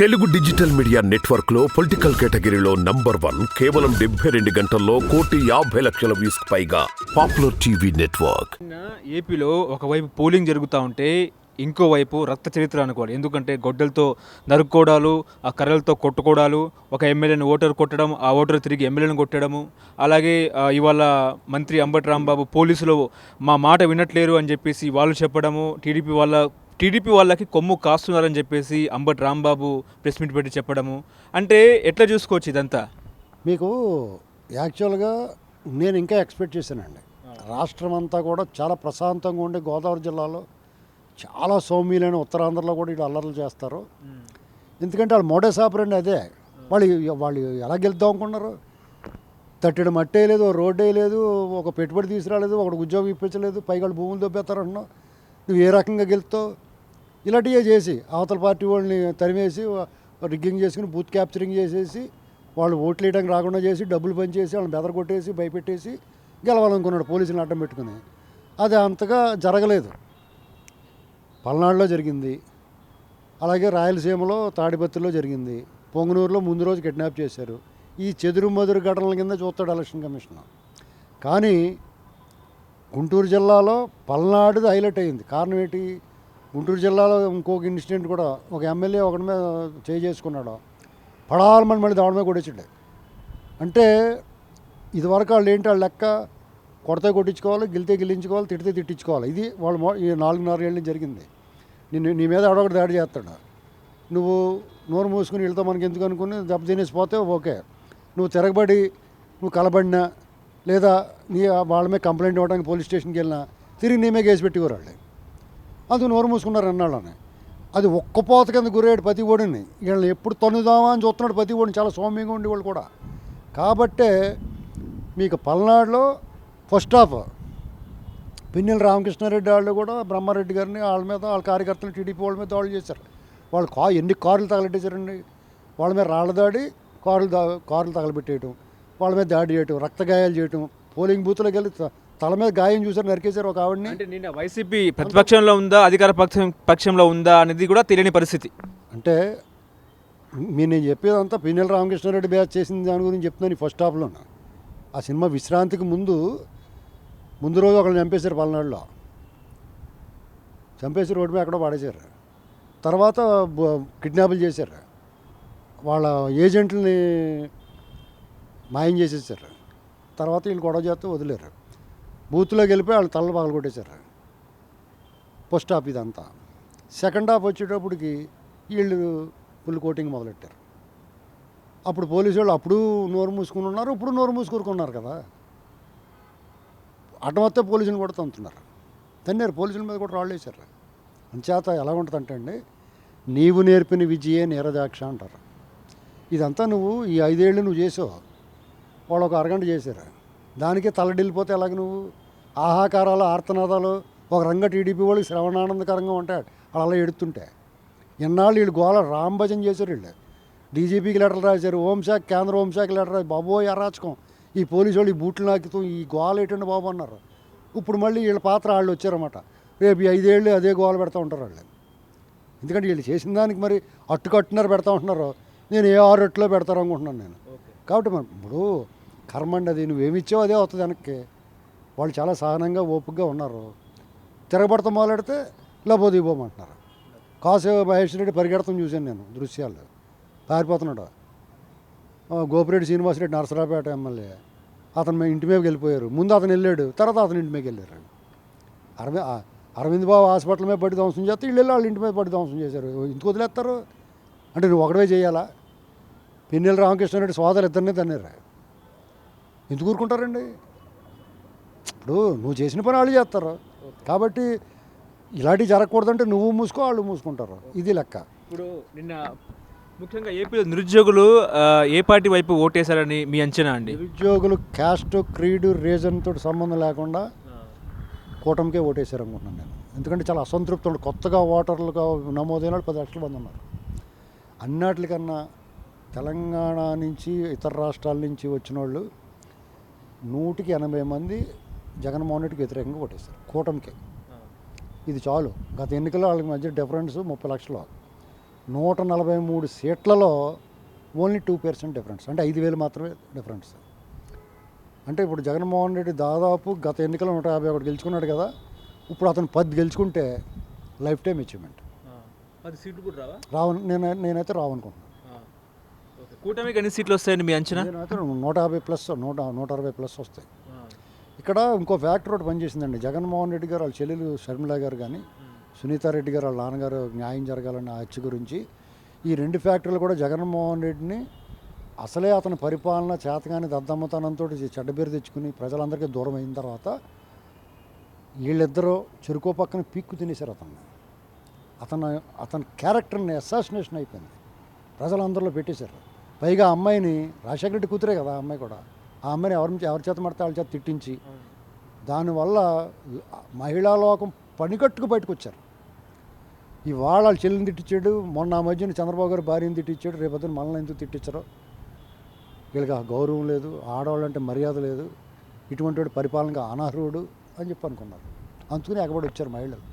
Telugu digital media నెట్వర్క్లో political కేటగిరీలో number one కేవలం డెబ్బై రెండు గంటల్లో కోటి యాభై లక్షల వ్యూస్ పైగా పాపులర్ టీవీ నెట్వర్క్. ఏపీలో ఒకవైపు పోలింగ్ జరుగుతూ ఉంటే ఇంకోవైపు రక్త చరిత్ర అనుకోవాలి. ఎందుకంటే గొడ్డలతో నరుక్కోవడాలు ఆ కర్రలతో కొట్టుకోవడాలు ఒక ఎమ్మెల్యేని ఓటర్ కొట్టడం ఆ ఓటర్ తిరిగి ఎమ్మెల్యేని కొట్టడము అలాగే ఇవాళ మంత్రి అంబటి రాంబాబు పోలీసులు మా మాట వినట్లేరు అని చెప్పేసి వాళ్ళు చెప్పడము టీడీపీ వాళ్ళ టీడీపీ వాళ్ళకి కొమ్ము కాస్తున్నారని చెప్పేసి అంబటి రాంబాబు ప్రెస్ మీట్ పెట్టి చెప్పడము. అంటే ఎట్లా చూసుకోవచ్చు ఇదంతా? మీకు యాక్చువల్గా నేను ఇంకా ఎక్స్పెక్ట్ చేశానండి. రాష్ట్రం అంతా కూడా చాలా ప్రశాంతంగా ఉండే గోదావరి జిల్లాలో చాలా సౌమ్యులైన ఉత్తరాంధ్రలో కూడా ఇటు అల్లర్లు చేస్తారు. ఎందుకంటే వాళ్ళు మోడేస్ ఆపరండి అదే. వాళ్ళు వాళ్ళు ఎలా గెలుద్దాం అనుకున్నారు? తట్టెడు మట్టే లేదు రోడ్డే లేదు ఒక పెట్టుబడి తీసుకురాలేదు ఒకటి ఉద్యోగం ఇప్పించలేదు పైగా వాళ్ళు భూములు దొబ్బేస్తారంటున్నావు. నువ్వు ఏ రకంగా గెలుస్తావు? ఇలాంటివే చేసి అవతల పార్టీ వాళ్ళని తరిమేసి రిగ్గింగ్ చేసుకుని బూత్ క్యాప్చరింగ్ చేసేసి వాళ్ళు ఓట్లు వేయడానికి రాకుండా చేసి డబ్బులు పనిచేసి వాళ్ళని బెదరగొట్టేసి భయపెట్టేసి గెలవాలనుకున్నాడు పోలీసులు అడ్డం పెట్టుకుని. అది అంతగా జరగలేదు. పల్నాడులో జరిగింది. అలాగే రాయలసీమలో తాడిపత్రిలో జరిగింది. పొంగనూరులో ముందు రోజు కిడ్నాప్ చేశారు. ఈ చెదురు మదురు ఘటనల కింద చూస్తాడు ఎలక్షన్ కమిషన్. కానీ గుంటూరు జిల్లాలో పల్నాడుది హైలైట్ అయింది. కారణం ఏంటి? గుంటూరు జిల్లాలో ఇంకొక ఇన్సిడెంట్ కూడా ఒక ఎమ్మెల్యే ఒకటి మీద చేయి చేసుకున్నాడు పడాలమని మళ్ళీ దావడమే మీద కొట్టేసాడు. అంటే ఇదివరకు వాళ్ళు ఏంటి వాళ్ళ లెక్క కొడితే కొట్టించుకోవాలి గెలితే గెలించుకోవాలి తిడితే తిట్టించుకోవాలి. ఇది వాళ్ళు ఈ నాలుగున్నర జరిగింది. నేను నీ మీద ఆడొకటి దాడి చేస్తాడు. నువ్వు నోరు మూసుకుని వెళ్తావు మనకి ఎందుకు అనుకుని దెబ్బ తినేసి పోతే ఓకే. నువ్వు తిరగబడి నువ్వు కలబడినా లేదా నీ వాళ్ళ మీద కంప్లైంట్ ఇవ్వడానికి పోలీస్ స్టేషన్కి వెళ్ళినా తిరిగి నీ మీద కేసు పెట్టుకోరాళ్ళు అందుకు నోరు మూసుకున్నారు అన్నాళ్ళని అది ఒక్క పోత కింద గురయ్యాడు ప్రతి ఓడిని. వీళ్ళని ఎప్పుడు తన్నుదామా అని చూస్తున్నాడు ప్రతి ఓడిని. చాలా సౌమ్యంగా ఉండేవాళ్ళు కూడా. కాబట్టే మీకు పల్నాడులో ఫస్ట్ హాఫ్ పిన్నెల రామకృష్ణారెడ్డి వాళ్ళు కూడా బ్రహ్మారెడ్డి గారిని వాళ్ళ మీద వాళ్ళ కార్యకర్తలు టీడీపీ వాళ్ళ మీద దాడులు చేశారు. వాళ్ళు కా ఎన్ని కార్లు తగలెట్టేశారండి వాళ్ళ మీద రాళ్ళ దాడి కార్లు దా కార్లు తగలబెట్టేయటం వాళ్ళ మీద దాడి చేయటం రక్త గాయాలు చేయటం పోలింగ్ బూత్లోకి వెళ్ళి తల మీద గాయం చూసారు నరికేశారు ఒక ఆవిడని. అంటే నిన్న వైసీపీ ప్రతిపక్షంలో ఉందా అధికార పక్షం పక్షంలో ఉందా అనేది కూడా తెలియని పరిస్థితి. అంటే మీరు నేను చెప్పేదంతా పిన్నెల రామకృష్ణారెడ్డి బ్యాచ్ చేసిన దాని గురించి చెప్తున్నాను ఫస్ట్ హాఫ్లో ఆ సినిమా విశ్రాంతికి ముందు ముందు రోజు ఒకళ్ళు చంపేశారు పల్నాడులో. చంపేసి రోడ్డు మీద ఎక్కడో పడేశారు. తర్వాత కిడ్నాపులు చేశారు. వాళ్ళ ఏజెంట్లని మాయం చేసేసారు. తర్వాత వీళ్ళు గొడవ చేస్తూ వదిలేరు. బూత్లోకి వెళ్ళిపోయి వాళ్ళు తలలు పగలు కొట్టేశారు పోస్ట్ హాఫ్ ఇదంతా. సెకండ్ హాఫ్ వచ్చేటప్పటికి వీళ్ళు ఫుల్ కోటింగ్ మొదలెట్టారు. అప్పుడు పోలీసు వాళ్ళు అప్పుడు నోరు మూసుకుని ఉన్నారు ఇప్పుడు నోరు మూసుకూరుకున్నారు కదా. అడ్డం పోలీసులు కూడా తంతున్నారు తన్నారు పోలీసుల మీద కూడా రాళ్ళు వేశారు. అంచేత ఎలా ఉంటుందంటే అండి నీవు నేర్పిన విజయే నీరదాక్ష అంటారు. ఇదంతా నువ్వు ఈ ఐదేళ్ళు నువ్వు చేసావు. వాళ్ళు ఒక అరగంట చేశారు. దానికే తలడిల్లిపోతే ఎలాగ నువ్వు? ఆహాకారాలు ఆర్తనాదాలు ఒక రంగ టీడీపీ వాళ్ళకి శ్రవణానందకరంగా ఉంటాయి వాళ్ళు అలా ఎడుతుంటే. ఎన్నాళ్ళు వీళ్ళు గోల రాంభజన చేశారు వీళ్ళు. డీజీపీకి లెటర్లు రాశారు హోంశాఖ కేంద్ర హోంశాఖ లెటర్ రాసి బాబోయ్ అరాచకం. ఈ పోలీసు వాళ్ళు ఈ బూట్లు నాకుతూ ఈ గోల ఏంటండి బాబు అన్నారు. ఇప్పుడు మళ్ళీ వీళ్ళ పాత్ర వాళ్ళు వచ్చారన్నమాట. రేపు ఈ ఐదేళ్ళు అదే గోల పెడతా ఉంటారు వాళ్ళు. ఎందుకంటే వీళ్ళు చేసిన దానికి మరి అట్టు కట్టున్నారు పెడతా ఉంటున్నారు. నేను ఏ ఆరు అట్టులో పెడతారు అనుకుంటున్నాను నేను. కాబట్టి మరి ఇప్పుడు కర్మ అండి అది. నువ్వేమి ఇచ్చావు అదే అవుతుంది వెనక్కి. వాళ్ళు చాలా సహనంగా ఓపికగా ఉన్నారు. తిరగబడత మొదలెడితే లబోది ఇవ్వమంటున్నారు కాసు మహేష్ రెడ్డి పరిగెడతాం చూశాను నేను దృశ్యాలు. పారిపోతున్నాడు. ఆ, గోపిరెడ్డి శ్రీనివాసరెడ్డి నరసరాపేట ఎమ్మెల్యే. అతను మీ ఇంటి మీదకి వెళ్ళిపోయారు. ముందు అతను వెళ్ళాడు తర్వాత అతని ఇంటి మీదకి వెళ్ళారు. అరవింద్ అరవింద్ బాబు హాస్పిటల్ మీద పడి ధ్వంసం చేస్తే వీళ్ళు వెళ్ళి వాళ్ళ ఇంటి మీద పడి ధ్వంసం చేశారు. ఇంటికి వదిలేస్తారు? అంటే నువ్వు ఒకటే చేయాలా? పిన్నెల రామకృష్ణారెడ్డి సోదరు ఇద్దరినే తన్నారు. ఎందుకు ఊరుకుంటారండి? ఇప్పుడు నువ్వు చేసిన పని వాళ్ళు చేస్తారు. కాబట్టి ఇలాంటివి జరగకూడదంటే నువ్వు మూసుకో వాళ్ళు మూసుకుంటారు. ఇది లెక్క. ఇప్పుడు నిన్న ముఖ్యంగా ఏపీలో నిరుద్యోగులు ఏ పార్టీ వైపు ఓటేశారని మీ అంచనా అండి? నిరుద్యోగులు క్యాస్ట్ క్రీడు రీజన్ తోటి సంబంధం లేకుండా కూటమికే ఓటేశారు అనుకుంటున్నాను నేను. ఎందుకంటే చాలా అసంతృప్తి ఉంది. కొత్తగా ఓటర్లుగా నమోదైన వాళ్ళు పది లక్షల మంది ఉన్నారు. అన్నిటికన్నా తెలంగాణ నుంచి ఇతర రాష్ట్రాల నుంచి వచ్చిన వాళ్ళు నూటికి ఎనభై మంది జగన్మోహన్ రెడ్డికి వ్యతిరేకంగా ఓటేశారు కూటమికి. ఇది చాలు. గత ఎన్నికల్లో వాళ్ళకి మధ్య డిఫరెన్స్ ముప్పై లక్షలు. నూట నలభై మూడు సీట్లలో ఓన్లీ టూ పర్సెంట్ డిఫరెన్స్. అంటే ఐదు వేలు మాత్రమే డిఫరెన్స్. అంటే ఇప్పుడు జగన్మోహన్ రెడ్డి దాదాపు గత ఎన్నికల్లో నూట యాభై ఒకటి గెలుచుకున్నాడు కదా. ఇప్పుడు అతను పది గెలుచుకుంటే లైఫ్ టైం అచీవ్మెంట్. పది సీట్లు కూడా రావా? రావు నేను నేనైతే రావనుకుంటున్నాను ఓకే. కూటమికి ఎన్ని సీట్లు వస్తాయండి మీ అంచనా? నేనైతే నూట యాభై ప్లస్ నూట నూట అరవై ప్లస్ వస్తాయి. ఇక్కడ ఇంకో ఫ్యాక్టరీ ఒకటి పనిచేసిందండి. జగన్మోహన్ రెడ్డి గారు వాళ్ళ చెల్లెలు షర్మిల గారు కానీ సునీతారెడ్డి గారు వాళ్ళ నాన్నగారు న్యాయం జరగాలన్న హత్య గురించి ఈ రెండు ఫ్యాక్టరీలు కూడా జగన్మోహన్ రెడ్డిని అసలే అతని పరిపాలన చేతగాని దద్దమ్మతనంతో చెడ్డ పేరు తెచ్చుకుని ప్రజలందరికీ దూరం అయిన తర్వాత వీళ్ళిద్దరూ చెరుకో పక్కన పీక్కు తినేశారు అతన్ని. అతను అతని క్యారెక్టర్ని అసాసినేషన్ అయిపోయింది. ప్రజలందరిలో పెట్టేశారు. పైగా అమ్మాయిని రాజశేఖర రెడ్డి కూతురే కదా అమ్మాయి కూడా. ఆ అమ్మని ఎవరి ఎవరి చేత పడితే వాళ్ళ చేత తిట్టించి దానివల్ల మహిళా లోకం పనికట్టుకు బయటకు వచ్చారు ఇవాళ వాళ్ళ చెల్లిని తిట్టించాడు మొన్న ఆ మధ్యన చంద్రబాబు గారు భార్యను తిట్టించాడు రేపు మనల్ని ఎందుకు తిట్టించారో? వీళ్ళకి ఆ గౌరవం లేదు ఆడవాళ్ళంటే మర్యాద లేదు ఇటువంటి వాడు పరిపాలనగా అనర్హుడు అని చెప్పి అనుకున్నారు. అందుకని ఎగబడి వచ్చారు మహిళలు.